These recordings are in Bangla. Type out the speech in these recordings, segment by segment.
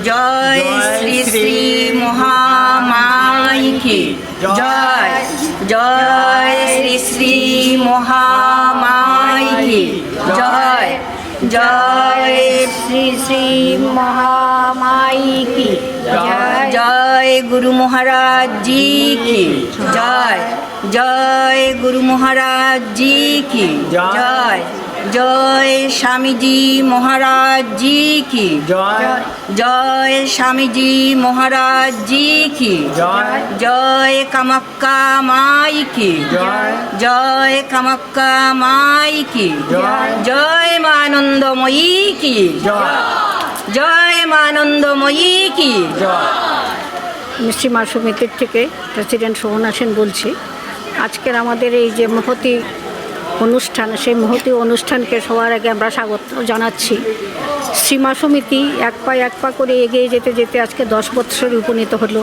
জয় শ্রী শ্রী মহামাই কি জয়। জয় শ্রী শ্রী মহামাই কি জয়। জয় শ্রী শ্রী মহামাই কি জয় জয় গুরু মহারাজ জি কি জয়। জয় গুরু মহারাজ জি কি জয়। জয় স্বামীজি মহারাজ জি কি? জয়। জয় স্বামীজি মহারাজ জি কি? জয়। জয় কামাক্কা মাই কি? জয়। জয় কামাক্কা মাই কি? জয়। জয় মানন্দময়ী কি? জয়। জয় মানন্দময়ী কি? জয়। সীমা সমিতির থেকে প্রেসিডেন্ট সোহনা সেন বলছি। আজকের আমাদের এই যে মহতি অনুষ্ঠান, সেই মহতি অনুষ্ঠানকে সবার আগে আমরা স্বাগত জানাচ্ছি। সীমা সমিতি এক পা এক পা করে এগিয়ে যেতে যেতে আজকে দশ বৎসরে উপনীত হলো।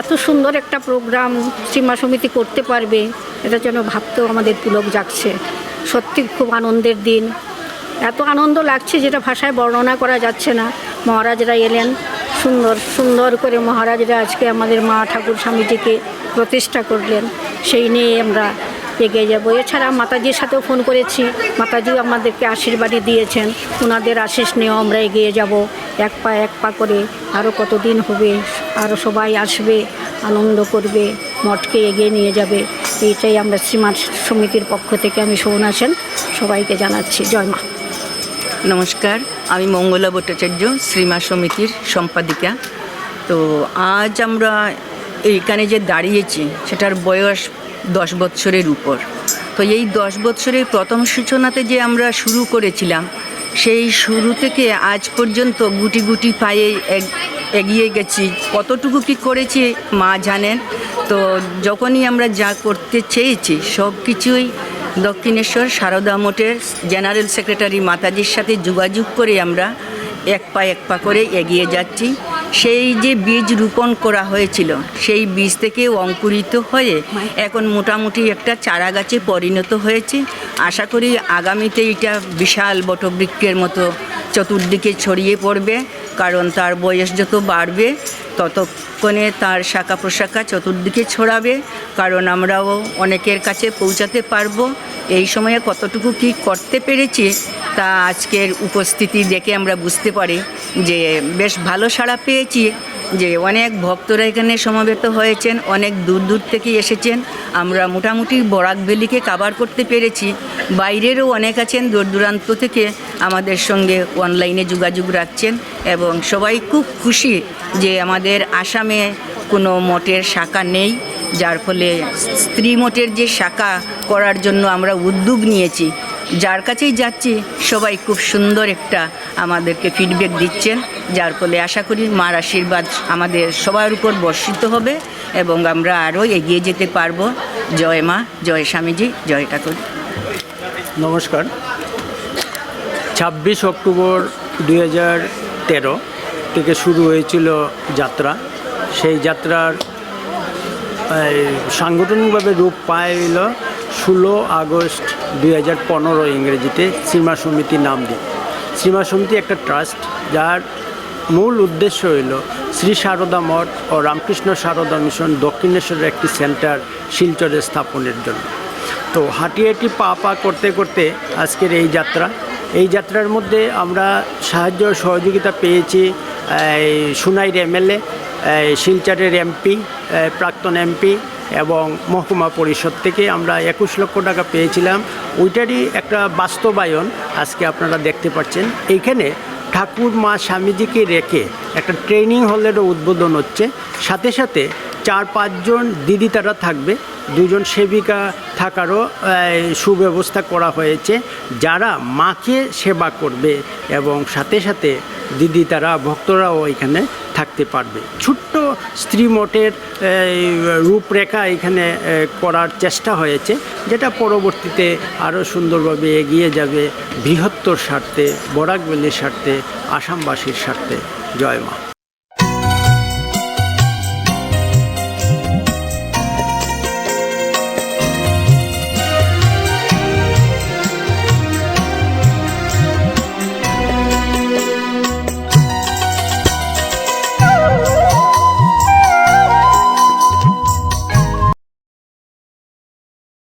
এত সুন্দর একটা প্রোগ্রাম সীমা সমিতি করতে পারবে, এটা যেন ভাবতেও আমাদের পুলক জাগছে। সত্যি খুব আনন্দের দিন। এত আনন্দ লাগছে যেটা ভাষায় বর্ণনা করা যাচ্ছে না। মহারাজরা এলেন, সুন্দর সুন্দর করে মহারাজরা আজকে আমাদের মা ঠাকুর স্বামীজিকে প্রতিষ্ঠা করলেন। সেই নিয়ে আমরা এগিয়ে যাব। এছাড়া মাতাজির সাথেও ফোন করেছি। মাতাজি আমাদেরকে আশীর্বাদই দিয়েছেন। ওনাদের আশিস নিয়েও আমরা এগিয়ে যাব। এক পা এক পা করে আরও কতদিন হবে আরও সবাই আসবে, আনন্দ করবে, মঠকে এগিয়ে নিয়ে যাবে। এইটাই আমরা শ্রীমান সমিতির পক্ষ থেকে আমি সৌনা সেন সবাইকে জানাচ্ছি। জয় মা। নমস্কার, আমি মঙ্গলা ভট্টাচার্য, শ্রীমা সমিতির সম্পাদিকা। তো আজ আমরা এইখানে যে দাঁড়িয়েছি, সেটার বয়স দশ বৎসরের উপর। তো এই দশ বৎসরের প্রথম সূচনাতে যে আমরা শুরু করেছিলাম, সেই শুরু থেকে আজ পর্যন্ত গুটি গুটি পায়ে এগিয়ে গেছি। কতটুকু কি করেছি মা জানেন। তো যখনই আমরা যা করতে চেয়েছি, সব কিছুই দক্ষিণেশ্বর সারদা মঠের জেনারেল সেক্রেটারি মাতাজির সাথে যোগাযোগ করে আমরা এক পা এক পা করে এগিয়ে যাচ্ছি। সেই যে বীজ রোপণ করা হয়েছিল, সেই বীজ থেকে অঙ্কুরিত হয়ে এখন মোটামুটি একটা চারা গাছে পরিণত হয়েছে। আশা করি আগামীতে এটা বিশাল বটবৃক্ষের মতো চতুর্দিকে ছড়িয়ে পড়বে, কারণ তার বয়স যত বাড়বে, ততক্ষণে তার শাখা প্রশাখা চতুর্দিকে ছড়াবে, কারণ আমরাও অনেকের কাছে পৌঁছাতে পারব। এই সময়ে কতটুকু কি করতে পেরেছি, তা আজকের উপস্থিতি দেখে আমরা বুঝতে পারি। যে বেশ ভালো সাড়া পেয়েছি যে অনেক ভক্তরা এখানে সমবেত হয়েছেন, অনেক দূর দূর থেকে এসেছেন। আমরা মোটামুটি বরাক ভ্যালিকে কাভার করতে পেরেছি। বাইরেরও অনেক আছেন, দূর দূরান্ত থেকে আমাদের সঙ্গে অনলাইনে যোগাযোগ রাখছেন এবং সবাই খুব খুশি যে আমাদের আসামে কোনো মঠের শাখা নেই, যার ফলে স্ত্রী মঠের যে শাখা করার জন্য আমরা উদ্যোগ নিয়েছি। যার কাছেই যাচ্ছি, সবাই খুব সুন্দর একটা আমাদেরকে ফিডব্যাক দিচ্ছেন। যার ফলে আশা করি মার আশীর্বাদ আমাদের সবার উপর বর্ষিত হবে এবং আমরা আরও এগিয়ে যেতে পারব। জয় মা, জয় স্বামীজি, জয় ঠাকুর। নমস্কার। ছাব্বিশ অক্টোবর দুই হাজার তেরো থেকে শুরু হয়েছিল যাত্রা। সেই যাত্রার সাংগঠনিকভাবে রূপ পাইল ষোলো আগস্ট দুই হাজার পনেরো ইংরেজিতে সীমা সমিতি নাম দিয়ে সীমা সমিতি একটা ট্রাস্ট, যার মূল উদ্দেশ্য হইল শ্রী সারদা মঠ ও রামকৃষ্ণ সারদা মিশন দক্ষিণেশ্বরের একটি সেন্টার শিলচরে স্থাপনের জন্য। তো হাঁটি হাঁটি পা পা করতে করতে আজকের এই যাত্রা। এই যাত্রার মধ্যে আমরা সাহায্য সহযোগিতা পেয়েছি সুনাইর এমএলএ শিলচরের এমপি প্রাক্তন এমপি এবং মহকুমা পরিষদ থেকে আমরা একুশ লক্ষ টাকা পেয়েছিলাম। ওইটারই একটা বাস্তবায়ন আজকে আপনারা দেখতে পাচ্ছেন। এইখানে ঠাকুর মা স্বামীজিকে রেখে একটা ট্রেনিং হলেরও উদ্বোধন হচ্ছে। সাথে সাথে চার পাঁচজন দিদি তারা থাকবে। দুজন সেবিকা থাকারও সুব্যবস্থা করা হয়েছে। যারা মাকে সেবা করবে এবং সাথে সাথে দিদি তারা, ভক্তরাও এখানে থাকতে পারবে। ছোট্ট স্ত্রী মঠের রূপরেখা এখানে করার চেষ্টা হয়েছে, যেটা পরবর্তীতে আরও সুন্দরভাবে এগিয়ে যাবে বৃহত্তর স্বার্থে বরাকবেলির স্বার্থে, আসামবাসীর স্বার্থে। জয় মা।